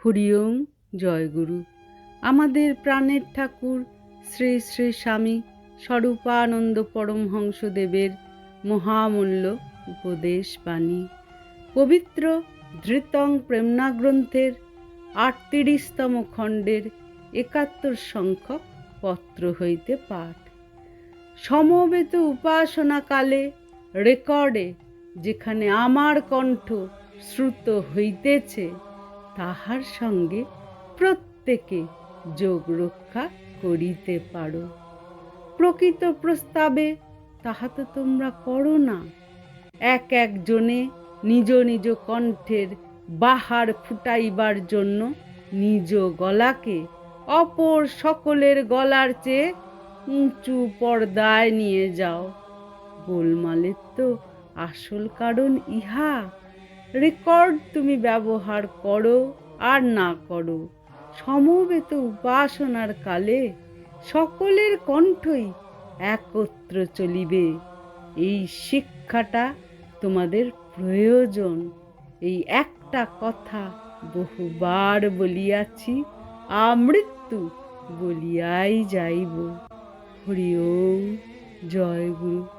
হরিওম জয়গুরু আমাদের প্রাণের ঠাকুর শ্রী শ্রী স্বামী স্বরূপানন্দ পরমহংসদেবের মহামূল্য উপদেশ বাণী। পবিত্র ধৃতং প্রেমনা গ্রন্থের আটত্রিশতম খণ্ডের একাত্তর সংখ্যক পত্র হইতে পাঠ। সমবেত উপাসনাকালে রেকর্ডে যেখানে আমার কণ্ঠ শ্রুত হইতেছে তাহার সঙ্গে প্রত্যেকে যোগ রক্ষা করিতে পারো। প্রকৃত প্রস্তাবে তাহা তো তোমরা করো না। এক একজনে নিজ নিজ কণ্ঠের বাহার ফুটাইবার জন্য নিজ গলাকে অপর সকলের গলার চেয়ে উঁচু পর্দায় নিয়ে যাও। গোলমালের তো আসল কারণ ইহা। রেকর্ড তুমি ব্যবহার করো আর না করো। সমবেত উপাসনার কালে সকলের কণ্ঠই একত্র চলিবে। এই শিক্ষাটা তোমাদের প্রয়োজন। এই একটা কথা বহুবার বলিয়াছি, আমৃত্যু বলিয়াই যাইব। হরি জয় গুরু।